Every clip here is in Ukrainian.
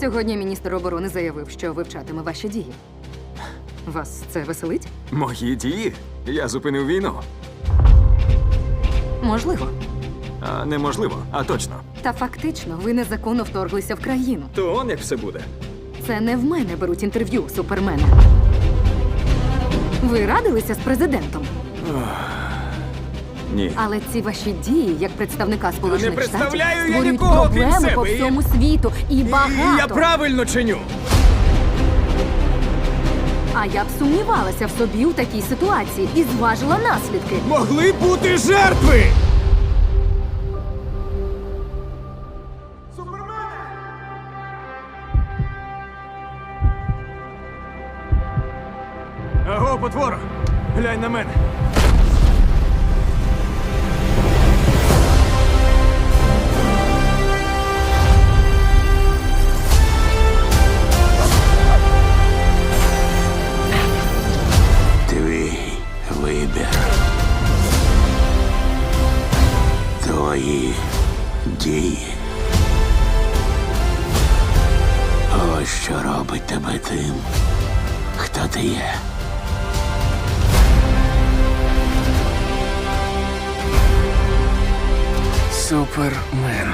Сьогодні міністр оборони заявив, що вивчатиме ваші дії. Вас це веселить? Мої дії? Я зупинив війну. Можливо. А неможливо, а точно. Та фактично ви незаконно вторглися в країну. То он як все буде. Це не в мене беруть інтерв'ю супермена. Ви радилися з президентом, Ні. але ці ваші дії як представника сполучених представляю я штатів створюють нікого, крім проблеми себе, по і- всьому світу і багато. Я правильно чиню. А я б сумнівалася в собі у такій ситуації і зважила наслідки. Могли бути жертви. Аго, потвора! Глянь на мене. Супермен.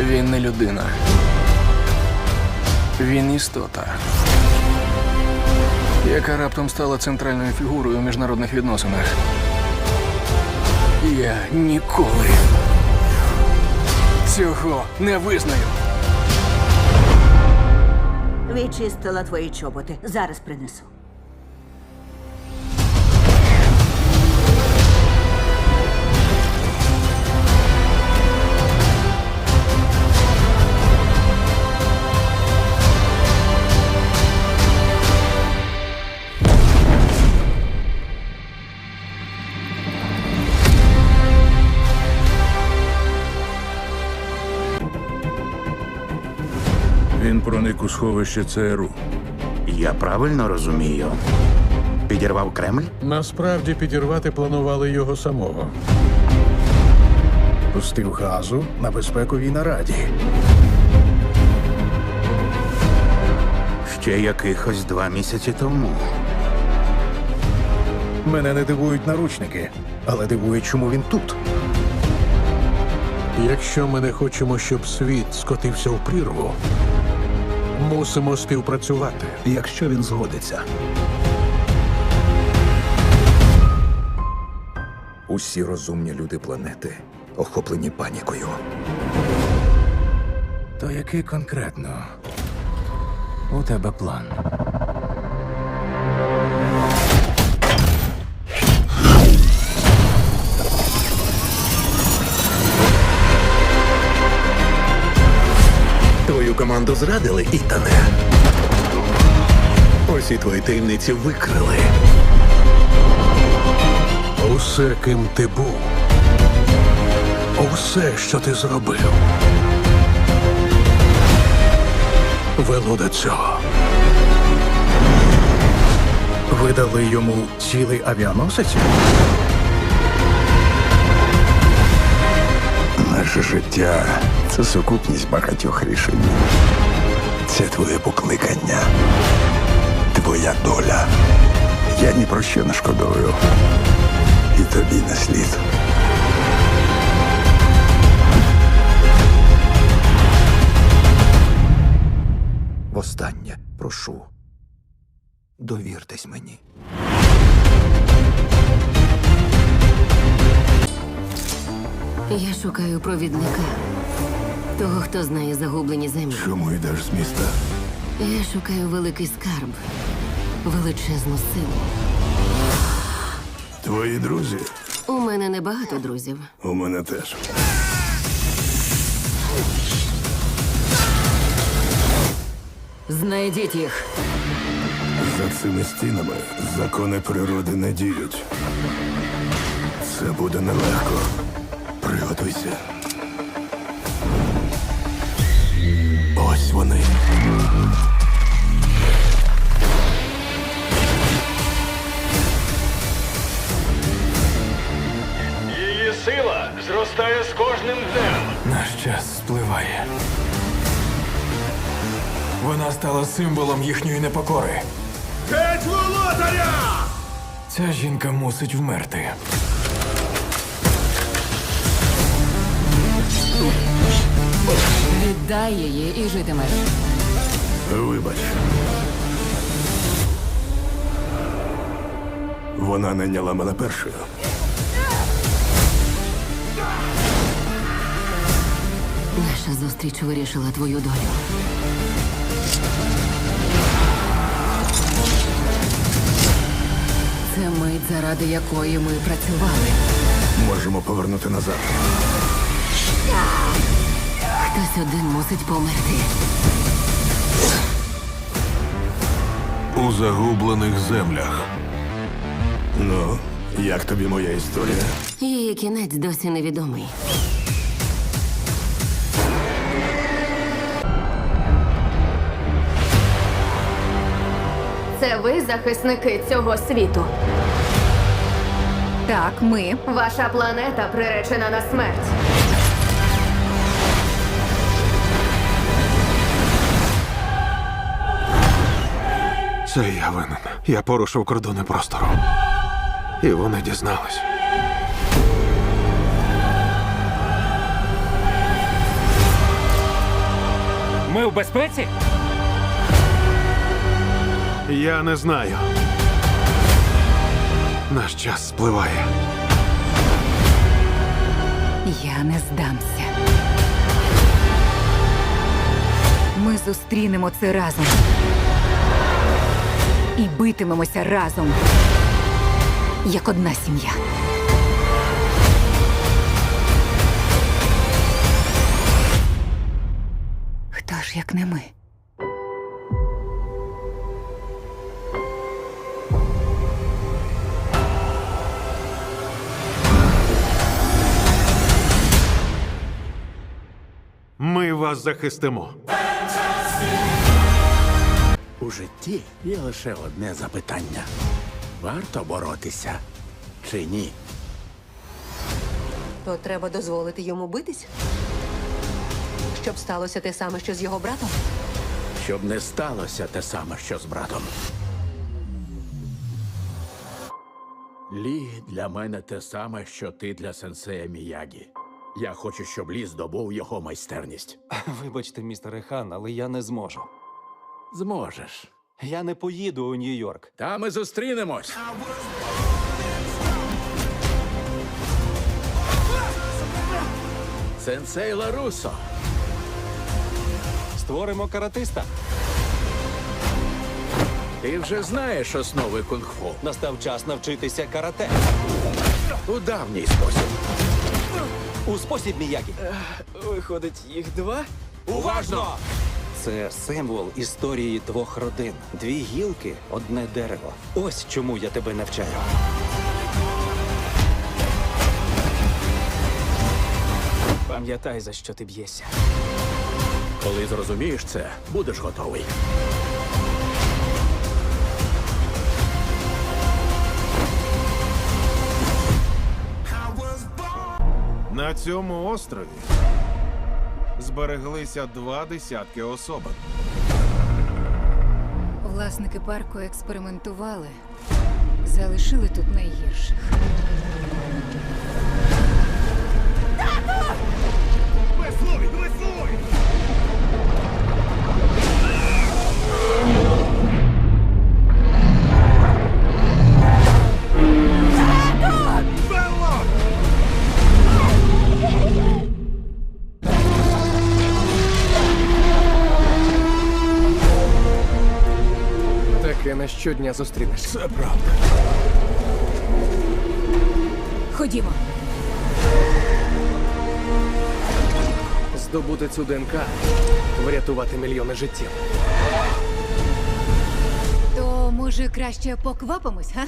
Він не людина. Він істота, яка раптом стала центральною фігурою у міжнародних відносинах. Я ніколи цього не визнаю. Відчистила твої чоботи. Зараз принесу. Сховище ЦРУ. Я правильно розумію. Підірвав Кремль? Насправді підірвати планували його самого. Пустив газу на безпековій нараді. Ще якихось два місяці тому. Мене не дивують наручники, але дивує, чому він тут. Якщо ми не хочемо, щоб світ скотився в прірву, мусимо співпрацювати. Якщо він згодиться. Усі розумні люди планети охоплені панікою. То який конкретно у тебе план? Команду зрадили, Ітане. Усі твої таємниці викрили. Усе, ким ти був, усе, що ти зробив, вело до цього. Видали йому цілий авіаносець? Наше життя це сукупність багатьох рішень. Це твоє покликання, твоя доля. Я ні про що не шкодую. І тобі не слід. Востаннє прошу. Довіртесь мені. Я шукаю провідника. Того, хто знає загублені землі. Чому йдеш з міста? Я шукаю великий скарб, величезну силу. Твої друзі? У мене небагато друзів. У мене теж. Знайдіть їх. За цими стінами закони природи не діють. Це буде нелегко. Приготуйся. Ось вони. Її сила зростає з кожним днем. Наш час спливає. Вона стала символом їхньої непокори. Геть володаря! Ця жінка мусить вмерти. Віддай її і житимеш. Вибач. Вона найняла мене першою. Наша зустріч вирішила твою долю. Це мить, заради якої ми працювали. Можемо повернути назад. Хтось один мусить померти. У загублених землях. Ну, як тобі моя історія? Її кінець досі невідомий. Це ви захисники цього світу. Так, ми. Ваша планета приречена на смерть. Це я винен. Я порушив кордони простору. І вони дізнались. Ми в безпеці? Я не знаю. Наш час спливає. Я не здамся. Ми зустрінемо це разом. І битимемося разом. Як одна сім'я. Хто ж як не ми? Ми вас захистимо. У житті є лише одне запитання: варто боротися чи ні? То треба дозволити йому битись? Щоб сталося те саме, що з його братом? Щоб не сталося те саме, що з братом. Лі для мене те саме, що ти для сенсея Міягі. Я хочу, щоб Лі здобув його майстерність. Вибачте, містере Хан, але я не зможу. Зможеш. Я не поїду у Нью-Йорк. Та ми зустрінемось. Сенсей Ларусо. Створимо каратиста. Ти вже знаєш основи кунг-фу. Настав час навчитися карате. У давній спосіб. У спосіб Міякі. Виходить, їх два? Уважно! Це символ історії двох родин. Дві гілки, одне дерево. Ось чому я тебе навчаю. Пам'ятай, за що ти б'єшся. Коли зрозумієш це, будеш готовий. На цьому острові збереглися два десятки особин. Власники парку експериментували. Залишили тут найгірших. Таке на щодня зустрінеш. Це правда. Ходімо. Здобути цю ДНК, врятувати мільйони життів. То може краще поквапимось, га?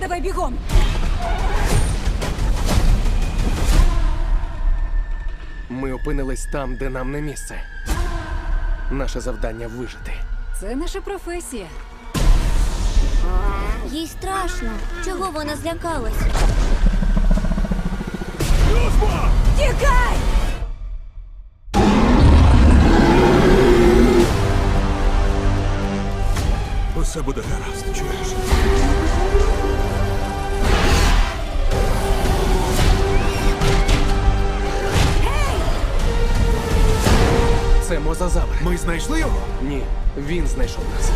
Давай бігом. Ми опинились там, де нам не місце. Наше завдання вижити. Це наша професія. Їй страшно. Чого вона злякалась? Люсма! Тікай! Усе буде гаразд, чуєш? Це мозазавр. Ми знайшли його? Ні, він знайшов нас.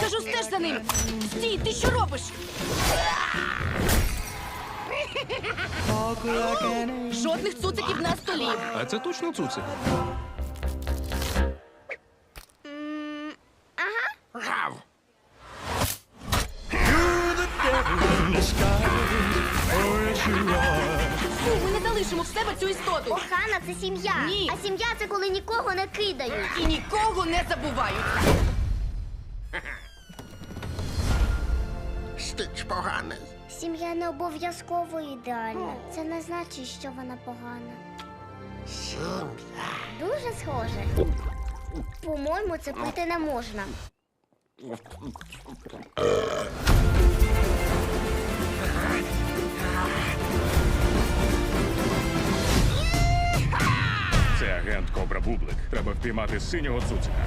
Кажу, стеж за ним. Стій, ти що робиш? Жодних цуциків на столі. А це точно цуцик? Фу, ми не залишимо в себе цю істоту. Охана це сім'я. Ні. А сім'я це коли нікого не кидають. І нікого не забувають. Поганий. Сім'я не обов'язково ідеальна. Це не значить, що вона погана. Сім'я. Дуже схоже. По-моєму, це пити не можна. Це агент Кобра Бублик. Треба впіймати синього цуцика.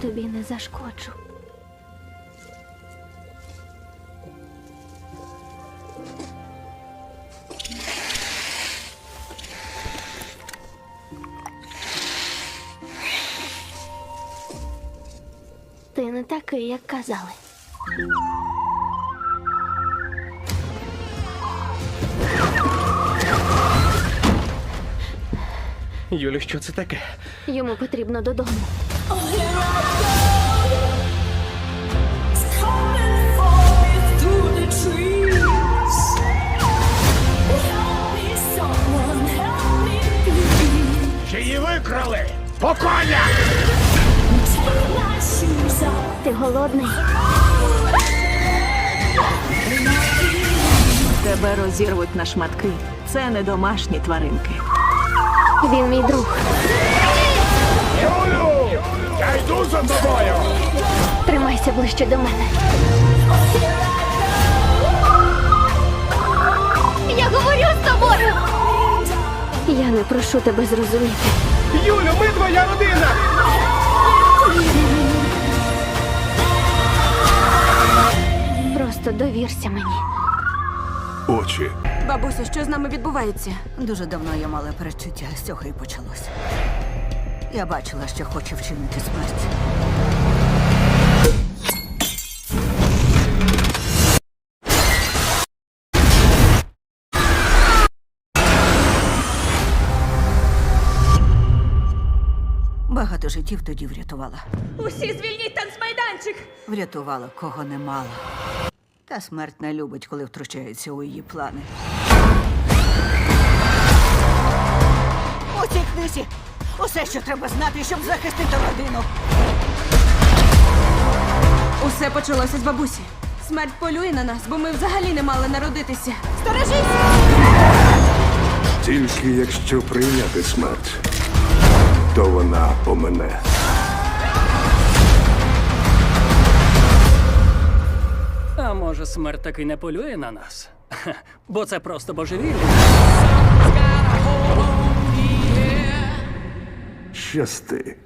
Тобі не зашкоджу. Ти не такий, як казали. Юлі, що це таке? Йому потрібно додому. Розірвуть на шматки. Це не домашні тваринки. Він мій друг. Юлю! Я йду за тобою! Тримайся ближче до мене. Я говорю з тобою. Я не прошу тебе зрозуміти. Юлю, ми твоя родина! Просто довірся мені. Очі. Бабусю, що з нами відбувається? Дуже давно я мала перечуття, з цього і почалося. Я бачила, що хоче вчинити смерть. Багато життів тоді врятувала. Усі звільніть танцмайданчик! Врятувала, кого не мала. Та смерть не любить, коли втручається у її плани. Книзі усе, що треба знати, щоб захистити родину. Усе почалося з бабусі. Смерть полює на нас, бо ми взагалі не мали народитися. Тільки якщо прийняти смерть, то вона помине. А може, смерть таки не полює на нас? Бо це просто божевілля. Chester.